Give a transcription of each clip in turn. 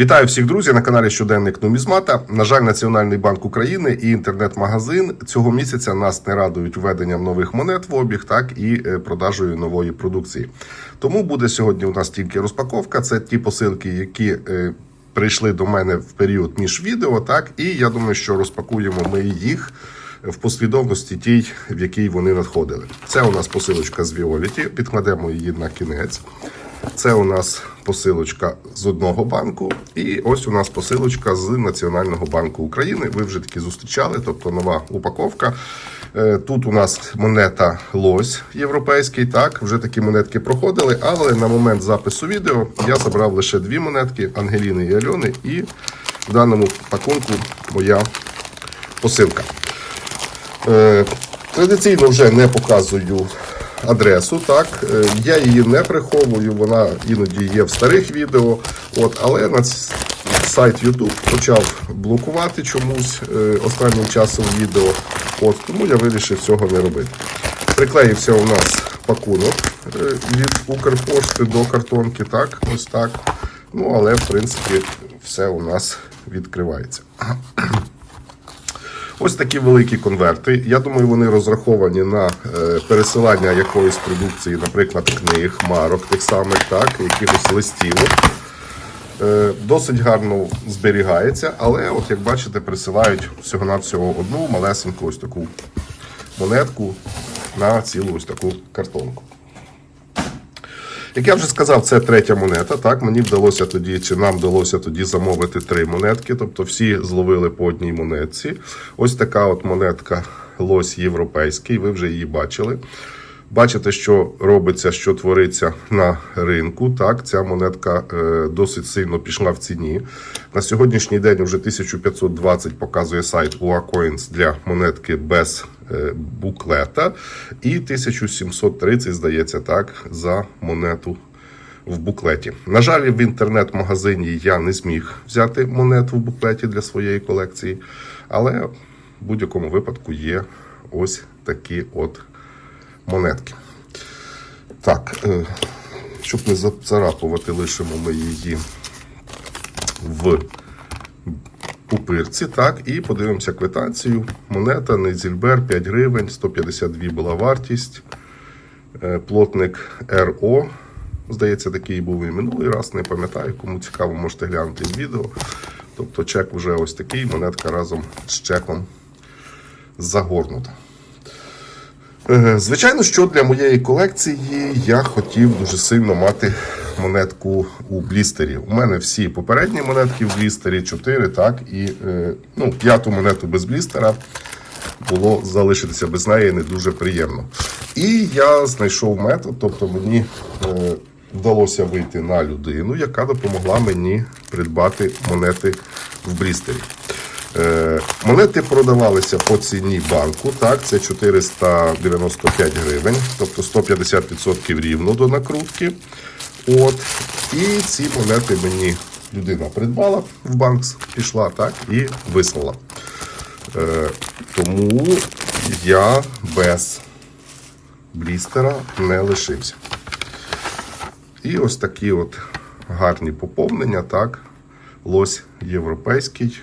Вітаю всіх друзів на каналі Щоденник Нумізмата. На жаль, Національний банк України і інтернет-магазин цього місяця нас не радують введенням нових монет в обіг, так і е, продажею нової продукції. Тому буде сьогодні у нас тільки розпаковка. Це ті посилки, які е, прийшли до мене в період між відео. Так, і я думаю, що розпакуємо ми їх в послідовності тій, в якій вони надходили. Це у нас посилочка з Віоліті. Підкладемо її на кінець. Це у нас посилочка з одного банку, і ось у нас посилочка з Національного банку України. Ви вже таки зустрічали, тобто нова упаковка. Е, Тут у нас монета Лось європейський. Так, вже такі монетки проходили, але на момент запису відео я забрав лише дві монетки Ангеліни і Альони, і в даному пакунку моя посилка. Е, Традиційно вже не показую адресу. Так, Е, я її не приховую, вона іноді є в старих відео. От, але на сайт YouTube почав блокувати чомусь е, останнім часом відео. От, тому я вирішив цього не робити. Приклеївся у нас пакунок е, від Укрпошти до картонки. Так, ось так. Ну, але в принципі все у нас відкривається. Ось такі великі конверти. Я думаю, вони розраховані на е, пересилання якоїсь продукції, наприклад, книг, марок тих самих, так, якихось листівок. Е, Досить гарно зберігається, але, от як бачите, присилають всього-навсього одну малесеньку ось таку монетку на цілу ось таку картонку. Як я вже сказав, це третя монета. Так, мені вдалося тоді, чи нам вдалося тоді замовити три монетки. Тобто всі зловили по одній монетці. Ось така от монетка лось європейський. Ви вже її бачили. Бачите, що робиться, що твориться на ринку. Так, ця монетка е, досить сильно пішла в ціні. На сьогоднішній день вже 1520 показує сайт UACoins для монетки без е, буклета. І 1730, здається, так, за монету в буклеті. На жаль, в інтернет-магазині я не зміг взяти монету в буклеті для своєї колекції, але в будь-якому випадку є ось такі от монетки. Так, е, щоб не зацарапувати, лишимо ми її в пупирці. Так, і подивимося квитанцію. Монета Нейзільбер 5 гривень, 152 була вартість. Е, Плотник РО. Здається, такий був і минулий раз, не пам'ятаю. Кому цікаво, можете глянути в відео. Тобто чек вже ось такий, монетка разом з чеком загорнута. Е, Звичайно, що для моєї колекції я хотів дуже сильно мати монетку у блістері. У мене всі попередні монетки в блістері 4, так, і е, ну, п'яту монету без блістера було залишитися без неї не дуже приємно. І я знайшов метод, тобто мені е, вдалося вийти на людину, яка допомогла мені придбати монети в блістері. Е, Монети продавалися по ціні банку. Так, це 495 гривень, тобто 150% рівно до накрутки. От. І ці монети мені людина придбала в банк, пішла так і вислала. Е, тому я без блістера не лишився. І ось такі от гарні поповнення, так. Лось європейський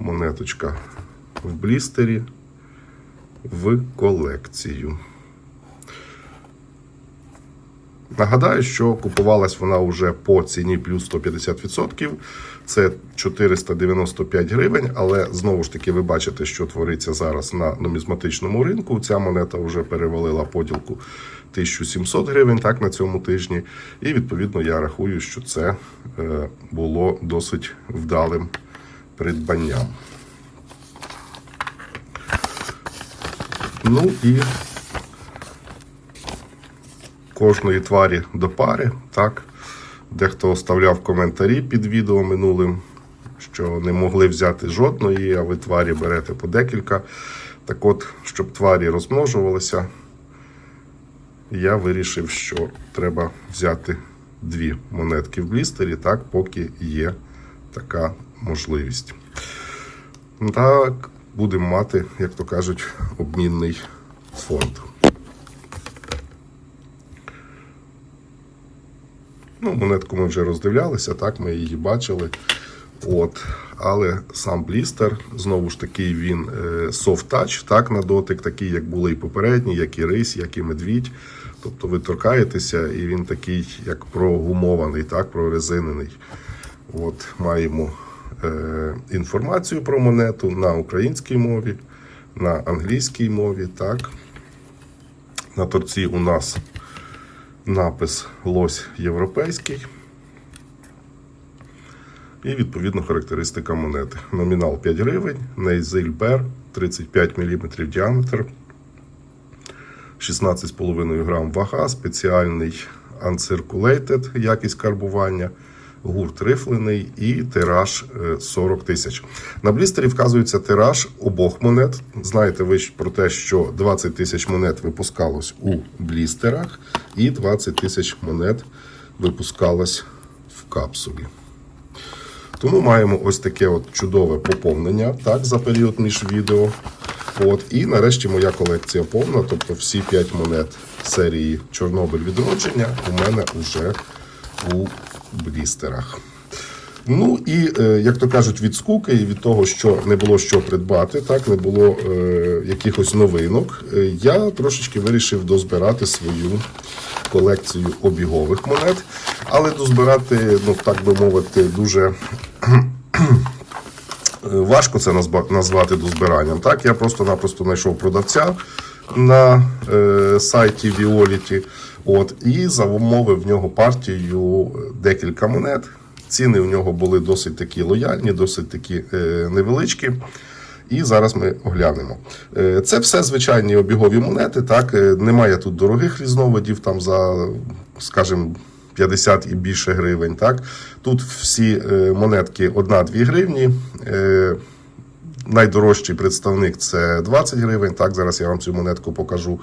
монеточка в блістері в колекцію. Нагадаю, що купувалась вона вже по ціні плюс 150%. Це 495 гривень, але знову ж таки ви бачите, що твориться зараз на нумізматичному ринку. Ця монета вже перевалила поділку 1700 гривень так, на цьому тижні. І відповідно я рахую, що це е, було досить вдалим придбанням. Ну і кожної тварі до пари, так. Дехто оставляв коментарі під відео минулим, що не могли взяти жодної, а ви тварі берете по декілька. Так от, щоб тварі розмножувалися, я вирішив, що треба взяти дві монетки в блістері, так, поки є така можливість. Так, будемо мати, як то кажуть, обмінний фонд. Ну, монетку ми вже роздивлялися, так, ми її бачили. От, але сам блістер, знову ж таки, він е, soft touch, так, на дотик, такий, як були і попередні, як і рись, як і медвідь. Тобто ви торкаєтеся, і він такий, як прогумований, так, прорезинений. От, маємо е, інформацію про монету на українській мові, на англійській мові. так. На торці у нас напис Лось європейський. І відповідно характеристика монети. Номінал 5 гривень, Нейзиль Бер 35 мм діаметр, 16,5 грам вага, спеціальний uncirculated якість карбування, гурт рифлений і тираж е, 40 тисяч. На блістері вказується тираж обох монет. Знаєте ви про те, що 20 тисяч монет випускалось у блістерах, і 20 тисяч монет випускалось в капсулі. Тому маємо ось таке от чудове поповнення так, за період між відео. От, і нарешті моя колекція повна, тобто всі 5 монет серії Чорнобиль відродження у мене вже у блістерах. Ну і, е, як то кажуть, від скуки і від того, що не було що придбати, так, не було е, якихось новинок, е, я трошечки вирішив дозбирати свою колекцію обігових монет, але дозбирати, ну так би мовити, дуже важко це назвати дозбиранням. Так, я просто-напросто знайшов продавця на е, сайті Violet, от, і замовив в нього партію декілька монет. Ціни в нього були досить такі лояльні, досить такі е, невеличкі. І зараз ми оглянемо. Е, Це все звичайні обігові монети. Так, Е, немає тут дорогих різновидів, там за, скажімо, 50 і більше гривень. Так, тут всі е, монетки 1-2 гривні. Найдорожчий представник це 20 гривень. Так, зараз я вам цю монетку покажу.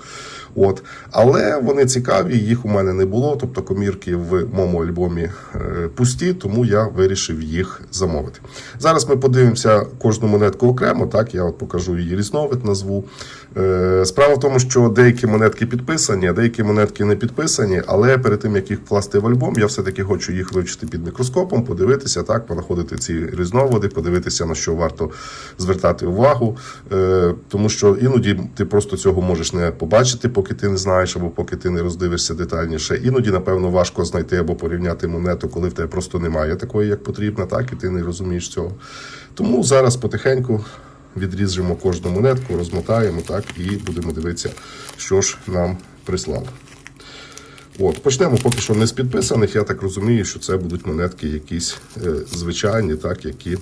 От. Але вони цікаві, їх у мене не було. Тобто комірки в моєму альбомі е, пусті, тому я вирішив їх замовити. Зараз ми подивимося кожну монетку окремо. Так, я от покажу її різновид, назву. Е, Справа в тому, що деякі монетки підписані, а деякі монетки не підписані. Але перед тим як їх вкласти в альбом, я все-таки хочу їх вивчити під мікроскопом, подивитися, так, понаходити ці різновиди, подивитися на що варто звертати увагу. Е, Тому що іноді ти просто цього можеш не побачити, поки ти не знаєш, або поки ти не роздивишся детальніше. Іноді, напевно, важко знайти або порівняти монету, коли в тебе просто немає такої, як потрібно, так, і ти не розумієш цього. Тому зараз потихеньку відріжемо кожну монетку, розмотаємо так, і будемо дивитися, що ж нам прислали. От, почнемо поки що не з підписаних. Я так розумію, що це будуть монетки якісь е, звичайні, так, які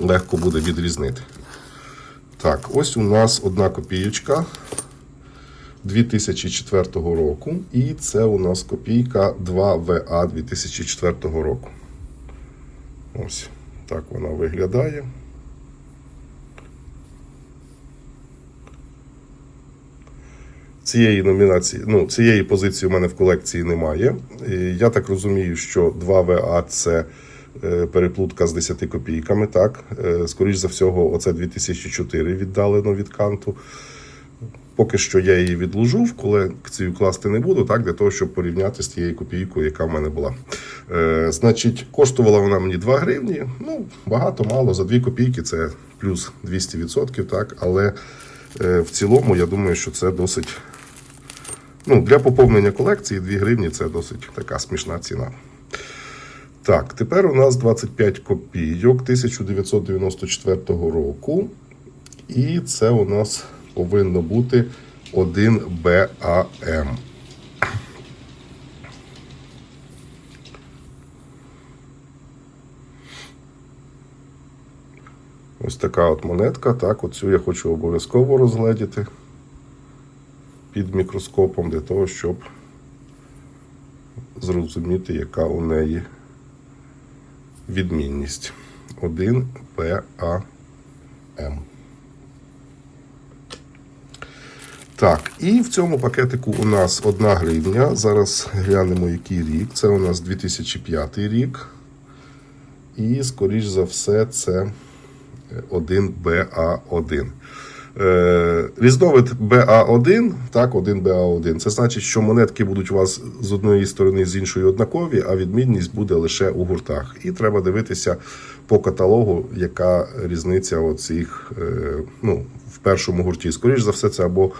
легко буде відрізнити. Так, ось у нас одна копієчка 2004 року. І це у нас копійка 2ВА 2004 року. Ось так вона виглядає. Цієї номінації, ну, цієї позиції у мене в колекції немає. Я так розумію, що 2ВА це е, переплутка з 10 копійками. Так, Е, скоріш за всього, оце 2004 віддалено від канту. Поки що я її відложу, в колекцію класти не буду, так, для того, щоб порівняти з тією копійкою, яка в мене була. Е, значить, коштувала вона мені 2 гривні. Ну, багато, мало, за 2 копійки це плюс 200%, так, але е, в цілому я думаю, що це досить. Ну, для поповнення колекції 2 гривні це досить така смішна ціна. Так, тепер у нас 25 копійок 1994 року. І це у нас повинно бути 1 БАМ. Ось така от монетка. Так, оцю я хочу обов'язково розгледіти під мікроскопом для того, щоб зрозуміти, яка у неї відмінність. 1 ПАМ. Так, і в цьому пакетику у нас 1 гривня. Зараз глянемо, який рік. Це у нас 2005 рік. І, скоріш за все, це 1БА1. Е, різновид BA1, так, 1 BA1. Це значить, що монетки будуть у вас з одної сторони, з іншої однакові, а відмінність буде лише у гуртах. І треба дивитися по каталогу, яка різниця оцих, е, ну, в першому гурті. Скоріше за все, це або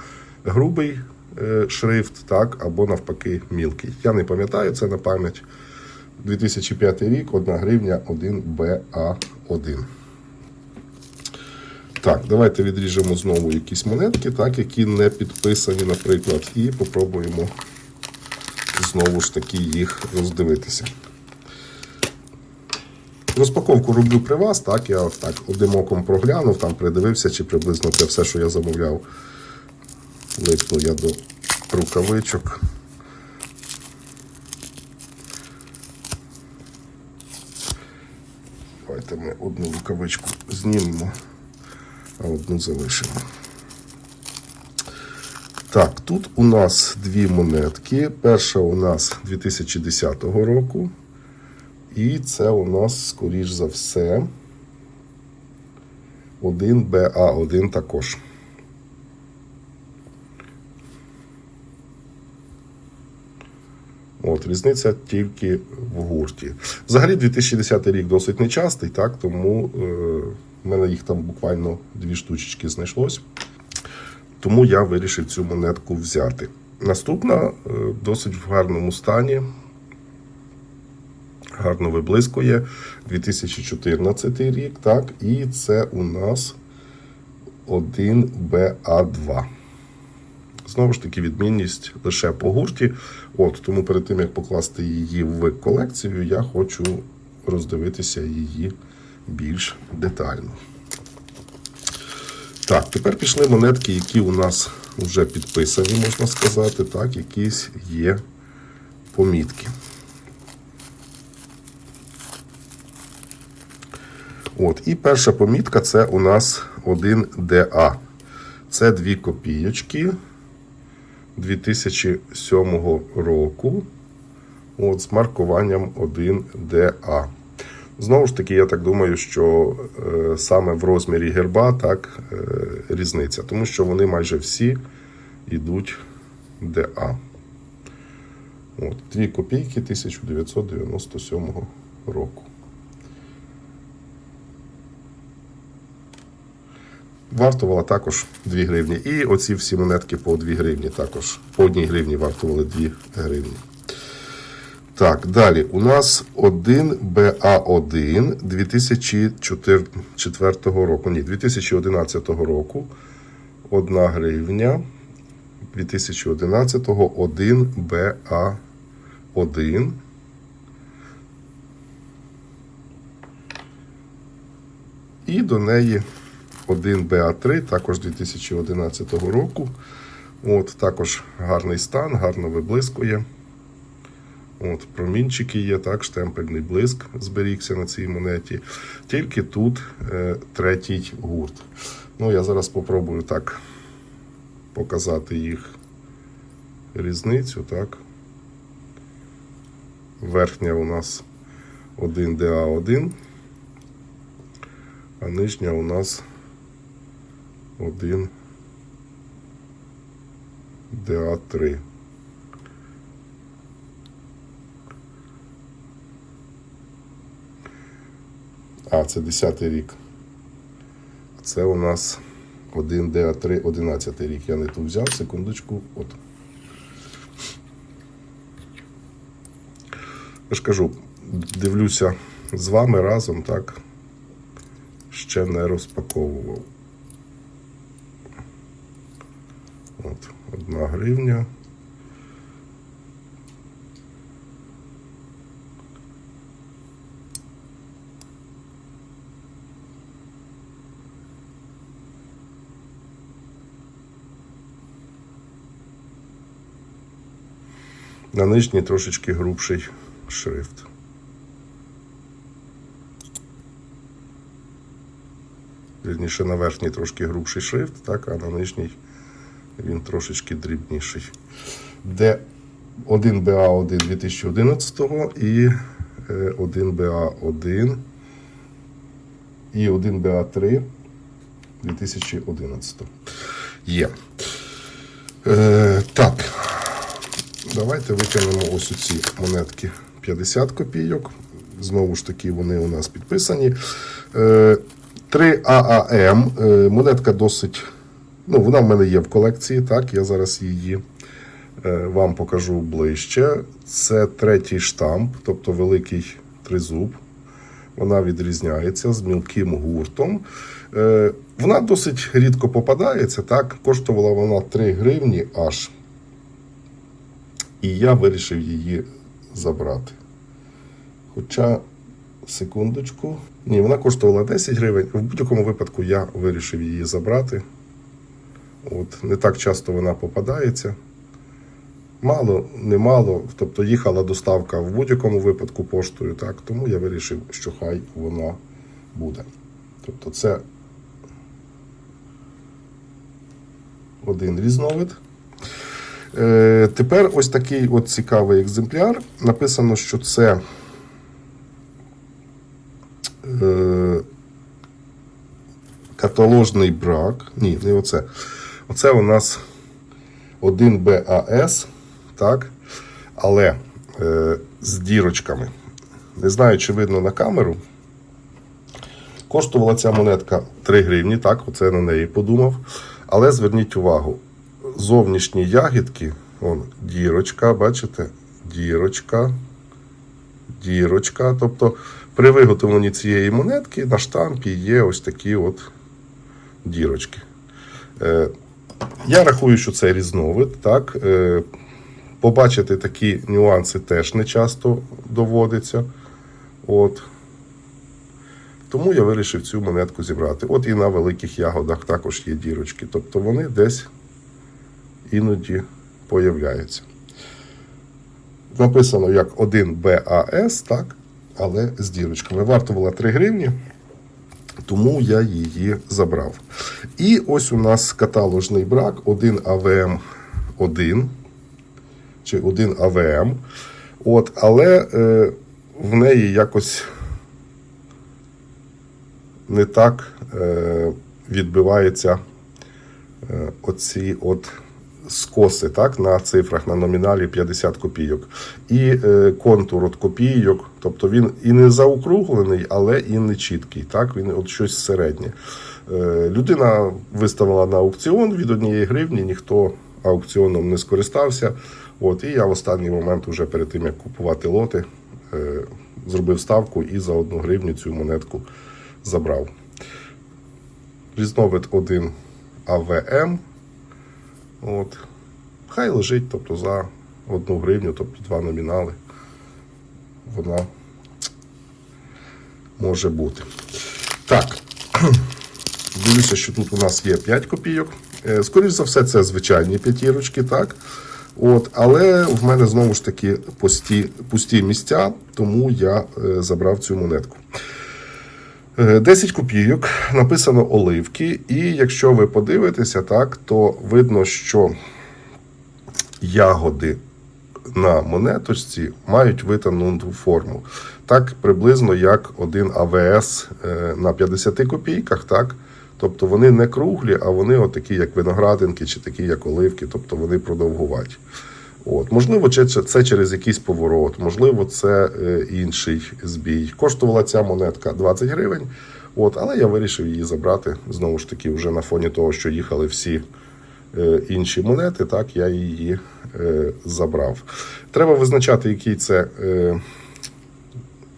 грубий е, шрифт, так, або навпаки мілкий. Я не пам'ятаю це на пам'ять. 2005 рік, 1 гривня, 1 BA1. Так, давайте відріжемо знову якісь монетки, так, які не підписані, наприклад, і попробуємо знову ж таки їх роздивитися. Розпаковку роблю при вас, так, я так одним оком проглянув, там придивився, чи приблизно це все, що я замовляв. Липну я до рукавичок. Давайте ми одну рукавичку знімемо, а одну залишимо. Так, тут у нас дві монетки. Перша у нас 2010 року. І це у нас, скоріш за все, 1 BA1 також. От, різниця тільки в гурті. Взагалі 2010 рік досить нечастий, так, тому е, в мене їх там буквально дві штучечки знайшлось. Тому я вирішив цю монетку взяти. Наступна е, досить в гарному стані. Гарно виблискує 2014 рік, так, і це у нас 1 BA2. Знову ж таки, відмінність лише по гурті. От, тому перед тим, як покласти її в колекцію, я хочу роздивитися її більш детально. Так, тепер пішли монетки, які у нас вже підписані, можна сказати, так, якісь є помітки. От, і перша помітка це у нас 1DA. Це дві копійочки 2007 року. От, з маркуванням 1DA. Знову ж таки, я так думаю, що е, саме в розмірі герба так е, різниця, тому що вони майже всі йдуть ДА. От, дві копійки 1997 року. Вартувала також 2 гривні. І оці всі монетки по 2 гривні також. По 1 гривні вартували 2 гривні. Так, далі. У нас 1 БА1 2004 року. Ні, 2011 року. 1 гривня. 2011 1 БА1. І до неї 1 БА3, також 2011 року. От, також гарний стан, гарно виблискує. От, Промінчики є, так, штемпельний блиск зберігся на цій монеті. Тільки тут е, третій гурт. Ну, я зараз спробую так показати їх різницю. так. Верхня у нас 1 ДА1, а нижня у нас 1 А, це 10 рік. Це у нас 1 ДА3, 11 рік. Я не ту взяв, секундочку. От. Я ж кажу, дивлюся з вами разом, так. Ще не розпаковував. От, одна гривня. На нижній трошечки грубший шрифт. Вірніше на верхній трошки грубший шрифт, так, а на нижній він трошечки дрібніший. Де 1 БА1 2011 і 1 БА1 і 1 БА3 2011. Є. Е, так. Давайте викинемо ось ці монетки 50 копійок. Знову ж таки, вони у нас підписані. Е, 3 ААМ. Е, монетка досить. Ну, вона в мене є в колекції, так, я зараз її е, вам покажу ближче. Це третій штамп, тобто великий тризуб. Вона відрізняється з мілким гуртом. Е, вона досить рідко попадається, так, коштувала вона 3 гривні аж. І я вирішив її забрати. Хоча, секундочку. Ні, вона коштувала 10 гривень. В будь-якому випадку я вирішив її забрати. От, не так часто вона попадається. Мало, немало. Тобто їхала доставка в будь-якому випадку поштою, так, тому я вирішив, що хай вона буде. Тобто це один різновид. Е, тепер ось такий от цікавий екземпляр. Написано, що це е, каталожний брак. Ні, не оце. Оце у нас 1 БАС, так? Але е, з дірочками. Не знаю, чи видно на камеру. Коштувала ця монетка 3 гривні, так, оце на неї подумав. Але зверніть увагу, зовнішні ягідки, вон, дірочка, бачите? Дірочка, дірочка. Тобто при виготовленні цієї монетки на штампі є ось такі от дірочки. Е, я рахую, що це різновид. Так? Е, побачити такі нюанси теж не часто доводиться. От. Тому я вирішив цю монетку зібрати. От і на великих ягодах також є дірочки. Тобто вони десь іноді появляються. Написано як 1 БАС, так, але з дірочками. Вартувала 3 гривні, тому я її забрав. І ось у нас каталожний брак 1 АВМ 1 чи 1 АВМ. От, але е, в неї якось не так е, відбиваються е, оці от скоси так, на цифрах, на номіналі 50 копійок. І е, контур от копійок, тобто він і не заокруглений, але і не чіткий. Так, він от щось середнє. Е, людина виставила на аукціон від однієї гривні, ніхто аукціоном не скористався. От, і я в останній момент, уже перед тим як купувати лоти, е, зробив ставку і за одну гривню цю монетку забрав. Різновид 1 АВМ. От. Хай лежить, тобто за одну гривню, тобто два номінали. Вона може бути. Так. Дивлюся, що тут у нас є 5 копійок. Е, Скоріше за все, це звичайні п'ятірочки, так. От, але в мене знову ж таки пусті, пусті місця, тому я е, забрав цю монетку. Е, 10 копійок, написано оливки, і якщо ви подивитеся, так, то видно, що ягоди на монеточці мають витягнуту форму. Так приблизно як один АВС е, на 50 копійках, так? Тобто вони не круглі, а вони отакі, як виноградинки, чи такі, як оливки, тобто вони продовгуваті. От. Можливо, це, через якийсь поворот, можливо, це е, інший збій. Коштувала ця монетка 20 гривень, от, але я вирішив її забрати. Знову ж таки, вже на фоні того, що їхали всі е, інші монети, так, я її е, забрав. Треба визначати, який це.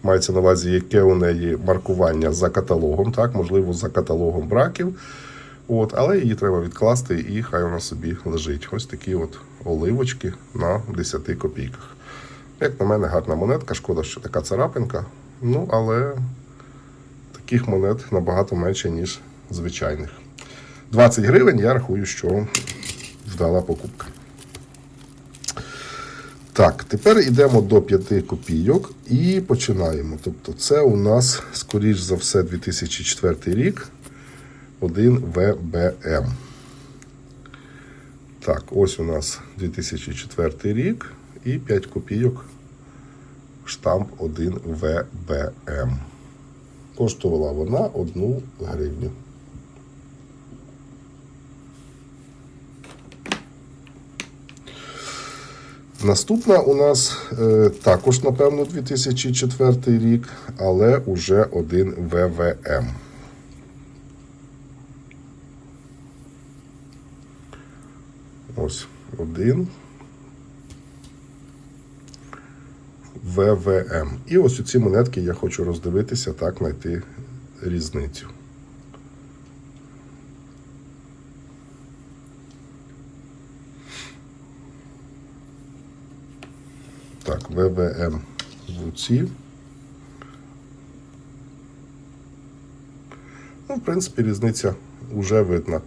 Мається на увазі, яке у неї маркування за каталогом, так, можливо, за каталогом браків. От, але її треба відкласти і хай вона собі лежить. Ось такі от оливочки на 10 копійках. Як на мене, гарна монетка, шкода, що така царапинка. Ну, але таких монет набагато менше, ніж звичайних. 20 гривень я рахую, що вдала покупка. Так, тепер йдемо до 5 копійок і починаємо. Тобто, це у нас, скоріш за все, 2004 рік. 1 ВБМ. Так, ось у нас 2004 рік і 5 копійок штамп 1 ВБМ. Коштувала вона 1 гривню. Наступна у нас е, також, напевно, 2004 рік, але уже 1 ВВМ. Ось один. ВВМ. І ось у ці монетки я хочу роздивитися, так, знайти різницю. Так, ВВМ в руці. Ну, в принципі, різниця вже видна.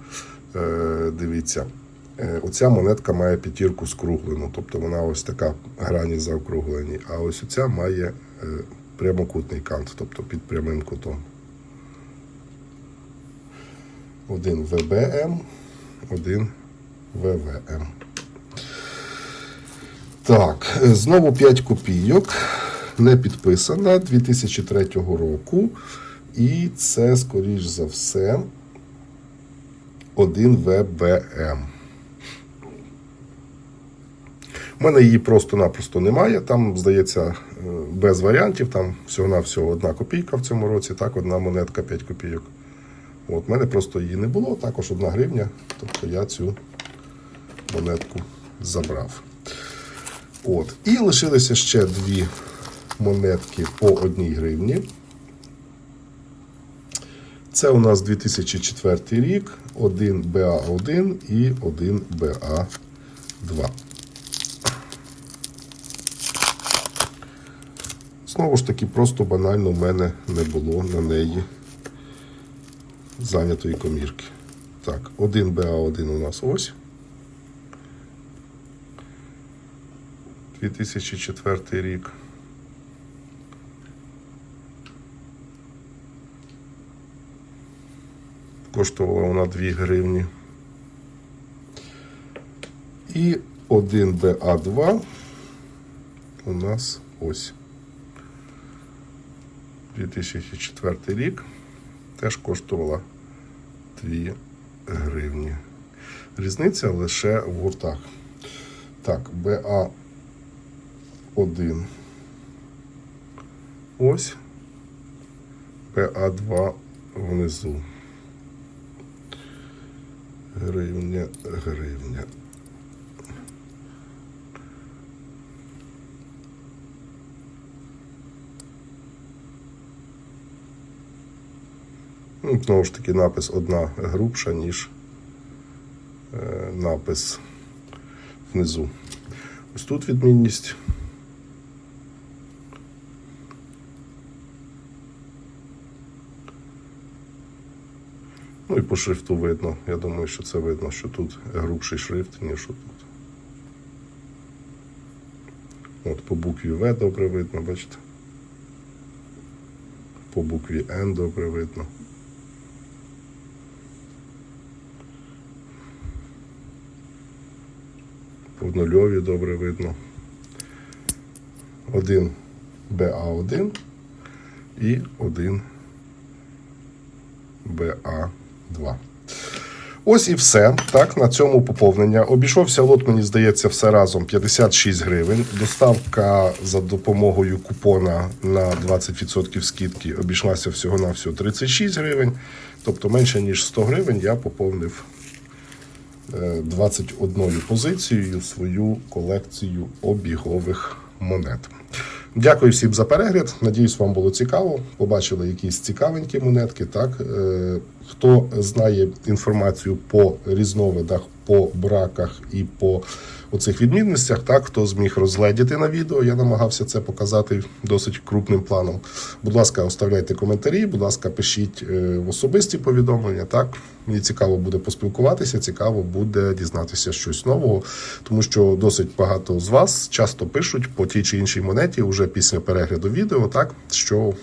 Е, дивіться. Е, Оця монетка має п'ятірку скруглену, тобто вона ось така грані заокруглені. А ось оця має е, прямокутний кант, тобто під прямим кутом. Один ВБМ, один ВВМ. Так, знову 5 копійок. Не підписана 2003 року. І це, скоріш за все, один ВБМ. У мене її просто-напросто немає. Там, здається, е, без варіантів. Там всього-навсього одна копійка в цьому році, так, одна монетка 5 копійок. От, мене просто її не було, також одна гривня. Тобто я цю монетку забрав. От. І лишилися ще дві монетки по одній гривні. Це у нас 2004 рік, один БА1 і один БА2. Знову ж таки, просто банально в мене не було на неї зайнятої комірки. Так, один БА1 у нас ось. 2004 рік. Коштувала вона 2 гривні. І 1 БА2 у нас ось. 2004 рік теж коштувала 2 гривні. Різниця лише в гуртах. Так, БА 1. Ось. ПА2 внизу. Гривня, гривня. Ну, знову ж таки, напис одна грубша, ніж е, напис внизу. Ось тут відмінність. Ну і по шрифту видно. Я думаю, що це видно, що тут грубший шрифт, ніж тут. От по букві В добре видно, бачите? По букві Н добре видно. По нульові добре видно. Один БА1 і один БА2. Ось і все. Так, на цьому поповнення. Обійшовся лот, мені здається, все разом 56 гривень. Доставка за допомогою купона на 20% скидки обійшлася всього-навсього 36 гривень. Тобто менше ніж 100 гривень я поповнив 21 позицією свою колекцію обігових монет. Дякую всім за перегляд. Надіюсь, вам було цікаво. Побачили якісь цікавенькі монетки. Так Е, хто знає інформацію по різновидах, по браках і по оцих відмінностях, так хто зміг розгледіти на відео. Я намагався це показати досить крупним планом. Будь ласка, оставляйте коментарі. Будь ласка, пишіть е, в особисті повідомлення. Так мені цікаво буде поспілкуватися, цікаво буде дізнатися щось нового, тому що досить багато з вас часто пишуть по тій чи іншій монеті вже після перегляду відео, так що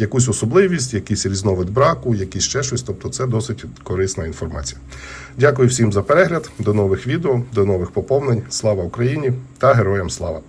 якусь особливість, якийсь різновид браку, якийсь ще щось. Тобто, це досить корисна інформація. Дякую всім за перегляд. До нових відео, до нових поповнень. Слава Україні та героям слава!